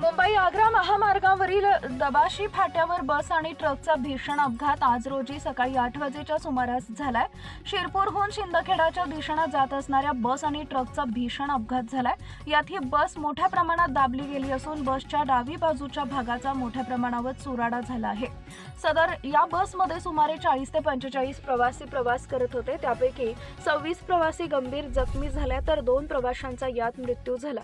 मुंबई आग्रा महामार्गावरील दबाशी फाट्यावर बस आणि ट्रकचा भीषण अपघात आज रोजी सकाळी आठ वाजेच्या सुमारास झालाय. शिरपूरहून शिंदखेडाच्या दिशेनं जात असणाऱ्या बस आणि ट्रकचा भीषण अपघात झालाय. यात ही बस मोठ्या प्रमाणात दाबली गेली असून बसच्या डावी बाजूच्या भागाचा मोठ्या प्रमाणावर चुराडा झाला आहे. सदर या बसमध्ये सुमारे चाळीस ते पंचेचाळीस प्रवासी प्रवास करत होते. त्यापैकी सव्वीस प्रवासी गंभीर जखमी झाल्या तर दोन प्रवाशांचा यात मृत्यू झाला.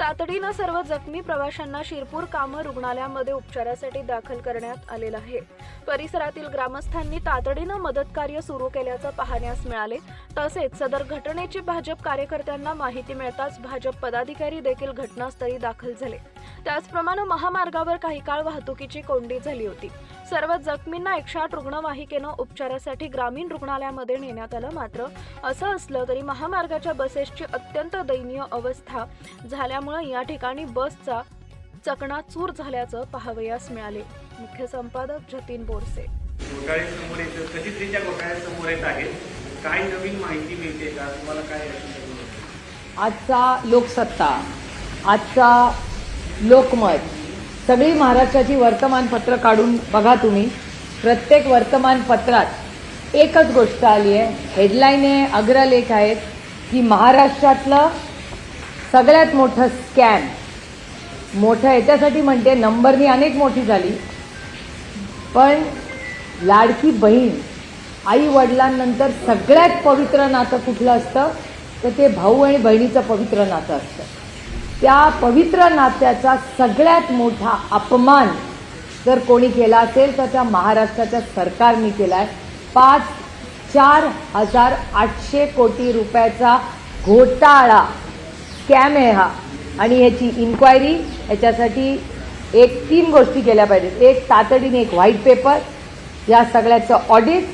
तातडीनं सर्व जखमी प्रवाशांना शिरपूर काम रुग्णालयामध्ये उपचारासाठी दाखल करण्यात आलेलं आहे. परिसरातील ग्रामस्थांनी तातडीनं मदत कार्य सुरू केल्याचं पाहण्यास मिळाले. तसेच सदर घटनेची भाजप कार्यकर्त्यांना माहिती मिळताच भाजप पदाधिकारी देखील घटनास्थळी दाखल झाले. त्याचप्रमाणे महामार्गावर काही काळ वाहतुकीची कोंडी झाली होती. सर्व जखमींना एकशे आठ रुग्णवाहिकेनं उपचारासाठी ग्रामीण रुग्णालयामध्ये नेण्यात आलं मात्र असं असलं तरी महामार्गाच्या बसेसची अत्यंत दयनीय अवस्था झाल्यामुळे या ठिकाणी बसचा चकणाचूर झाल्याचं पाहावयास मिळाले. मुख्य संपादक जतीन बोरसे. घोटाळे समोर येतं कधीतरीच्या आहेत काय नवीन माहिती मिळते का? तुम्हाला काय आजचा लोकसत्ता आजचा लोकमत सगळी महाराष्ट्राची वर्तमानपत्र काढून बघा तुम्ही. प्रत्येक वर्तमानपत्रात एकच गोष्ट आली आहे. हेडलाईन आहे अग्रलेख आहेत की महाराष्ट्रातलं सगळ्यात मोठं स्कॅम मोठं याच्यासाठी म्हणते नंबरनी अनेक मोठी झाली. पण लाडकी बहीण आई वडिलांनंतर सगळ्यात पवित्र नातं कुठलं असतं? तर ते भाऊ आणि बहिणीचं पवित्र नातं असतं. त्या पवित्र नात्याचा सगळ्यात मोठा अपमान जर कोणी केला असेल तर त्या महाराष्ट्राच्या सरकारने केला आहे पाच चार हजार आठशे कोटी रुपयाचा घोटाळा. स्कॅम आहे हा. आणि ह्याची इन्क्वायरी याच्यासाठी एक तीन गोष्टी केल्या पाहिजेत. एक तातडीने एक व्हाईट पेपर या सगळ्याचं ऑडिट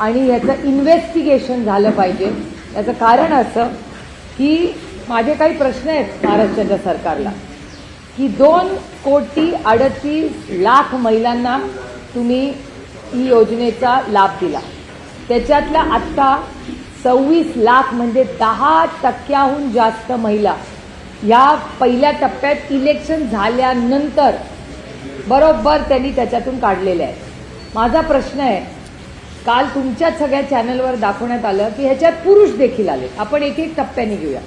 आणि याचं इन्व्हेस्टिगेशन झालं पाहिजे. याचं कारण असं की माझे काही प्रश्न आहेत महाराष्ट्राच्या सरकारला की दोन कोटी अडतीस लाख महिलांना तुम्ही ही योजनेचा लाभ दिला. त्याच्यातल्या आत्ता सव्वीस लाख म्हणजे दहा टक्क्याहून जास्त महिला या पहिल्या टप्प्यात इलेक्शन झाल्यानंतर बरोबर त्यांनी त्याच्यातून काढलेले आहेत. माझा प्रश्न आहे काल तुमच्याच सगळ्या चॅनलवर दाखवण्यात आलं की ह्याच्यात पुरुष देखील आले. आपण एक एक टप्प्याने घेऊया.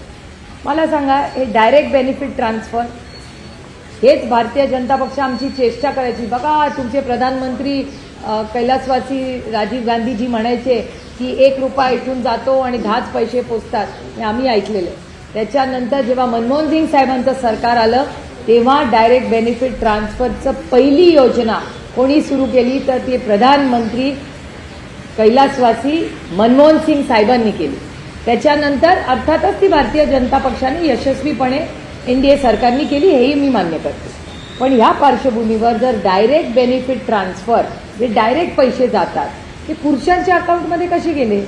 मला सांगा हे डायरेक्ट बेनिफिट ट्रान्सफर हेच भारतीय जनता पक्ष आमची चेष्टा करायची. बघा तुमचे प्रधानमंत्री कैलासवासी राजीव गांधीजी म्हणायचे की एक रुपया इथून जातो आणि दहाच पैसे पोचतात. हे आम्ही ऐकलेलं. आहे. त्याच्यानंतर जेव्हा मनमोहन सिंग साहेबांचं सरकार आलं तेव्हा डायरेक्ट बेनिफिट ट्रान्सफरचं पहिली योजना कोणी सुरू केली तर ती प्रधानमंत्री कैलासवासी मनमोहन सिंग साहेबांनी केली. त्याच्यानंतर अर्थातच ती भारतीय जनता पक्षाने यशस्वीपणे एन डी ए सरकारने केली हेही मी मान्य करते. पण ह्या पार्श्वभूमीवर जर डायरेक्ट बेनिफिट ट्रान्सफर जे डायरेक्ट पैसे जातात ते पुरुषांच्या अकाउंटमध्ये कसे गेले?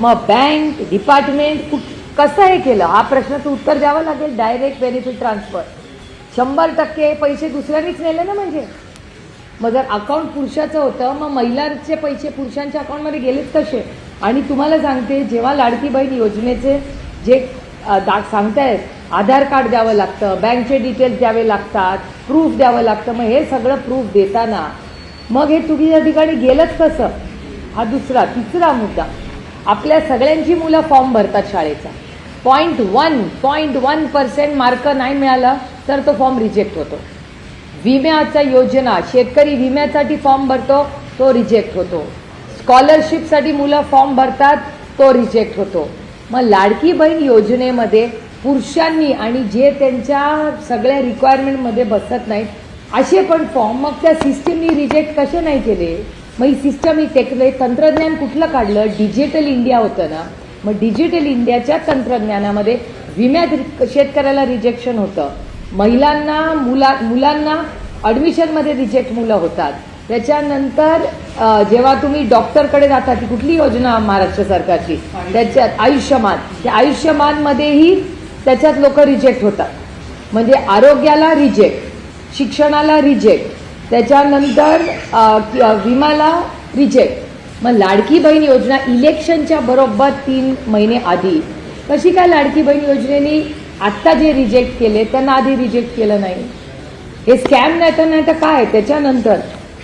मग बँक डिपार्टमेंट कुठ कसं हे केलं? हा प्रश्नाचं उत्तर द्यावं लागेल डायरेक्ट बेनिफिट ट्रान्सफर शंभर टक्के पैसे दुसऱ्यांनीच नेले ना म्हणजे? मग जर अकाउंट पुरुषाचं होतं मग महिलांचे पैसे पुरुषांच्या अकाउंटमध्ये गेलेच कसे? आणि तुम्हाला सांगते जेव्हा लाडकी बहीण योजनेचे जे दा सांगतायत आधार कार्ड द्यावं लागतं बँकचे डिटेल्स द्यावे लागतात प्रूफ द्यावं लागतं मग हे सगळं प्रूफ देताना मग हे तुम्ही या ठिकाणी गेलंच कसं? हा दुसरा तिसरा मुद्दा. आपल्या सगळ्यांची मुलं फॉर्म भरतात शाळेचा. Point one point one percent mark नाही मिळाला तर तो फॉर्म रिजेक्ट होतो. विम्याचा योजना शेतकरी विम्यासाठी फॉर्म भरतो तो रिजेक्ट होतो. स्कॉलरशिपसाठी मुलं फॉर्म भरतात तो रिजेक्ट होतो. मग लाडकी बहीण योजनेमध्ये पुरुषांनी आणि जे त्यांच्या सगळ्या रिक्वायरमेंटमध्ये बसत नाहीत असे पण फॉर्म मग त्या सिस्टीमनी रिजेक्ट कसे नाही केले? मग ही सिस्टम ही टेक्नॉलॉजी तंत्रज्ञान कुठलं काढलं? डिजिटल इंडिया होतं ना. मग डिजिटल इंडियाच्या तंत्रज्ञानामध्ये विम्यात शेतकऱ्याला रिजेक्शन होतं. महिलांना मुला मुलांना ॲडमिशनमध्ये रिजेक्ट मुलं होतात. त्याच्यानंतर जेव्हा तुम्ही डॉक्टरकडे जाता ती कुठली योजना महाराष्ट्र सरकारची? त्याच्यात आयुष्यमान. त्या आयुष्यमानमध्येही त्याच्यात लोक रिजेक्ट होतात. म्हणजे आरोग्याला रिजेक्ट शिक्षणाला रिजेक्ट त्याच्यानंतर विमाला रिजेक्ट मग लाडकी बहीण योजना इलेक्शनच्या बरोबर तीन महिने आधी. कशी काय लाडकी बहीण योजनेनी आत्ता जे रिजेक्ट केले त्यांना आधी रिजेक्ट केलं नाही? हे स्कॅम नाही तर नाही तर काय? त्याच्यानंतर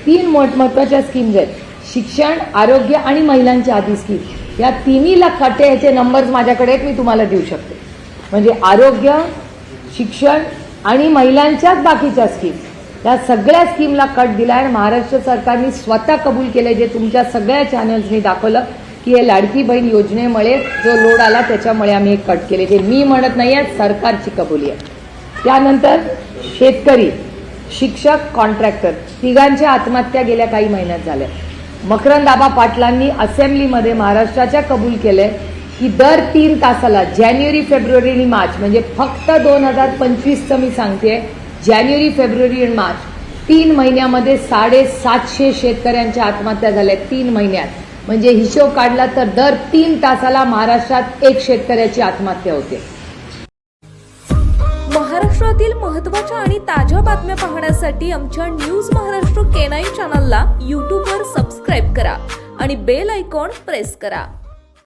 तीन मोठ महत्त्वाच्या स्कीम्स आहेत. शिक्षण आरोग्य आणि महिलांची आधी स्कीम या तिन्हीला कटे याचे नंबर्स माझ्याकडे आहेत मी तुम्हाला देऊ शकते. म्हणजे आरोग्य शिक्षण आणि महिलांच्याच बाकीच्या स्कीम या सगळ्या स्कीमला कट दिला आहे महाराष्ट्र सरकारने स्वतः कबूल केलं जे तुमच्या सगळ्या चॅनल्सनी दाखवलं की हे लाडकी बहीण योजनेमुळे जो लोड आला त्याच्यामुळे आम्ही हे कट केले. जे मी म्हणत नाही आहे सरकारची कबुली आहे. त्यानंतर शेतकरी शिक्षक कॉन्ट्रॅक्टर तिघांच्या आत्महत्या गेल्या काही महिन्यात झाल्या. मकरंदाबा पाटलांनी असेंब्लीमध्ये महाराष्ट्राच्या कबूल केलंय की दर तीन तासाला जानेवारी फेब्रुवारी आणि मार्च म्हणजे फक्त दोन हजार पंचवीसचं मी सांगते जानेवारी फेब्रुवारी आणि मार्च. तीन महिन्यामध्ये साडेसातशे शेतकऱ्यांच्या आत्महत्या झाल्या तीन महिन्यात. म्हणजे हिशोब काढला तर दर तीन तासाला महाराष्ट्रात एक शेतकऱ्याची आत्महत्या होते. महाराष्ट्रातील महत्त्वाच्या आणि ताज्या बातम्या पाहण्यासाठी आमच्या न्यूज महाराष्ट्र केनाई चॅनलला यूट्यूबवर सबस्क्राईब करा आणि बेल आयकॉन प्रेस करा.